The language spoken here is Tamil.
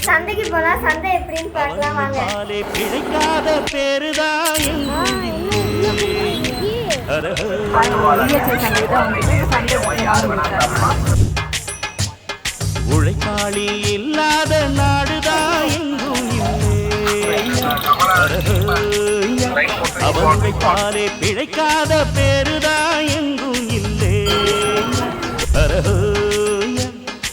சந்தைக்கு போனா சந்தை எப்படின்னு பார்க்கலாம் வாங்க. பிழைக்காத பேருதான் நீர்ச்சல் உழைப்பாளி இல்லாத நாடுதான் எங்கும் இல்லை அவன் பிழைக்காத பேருதான்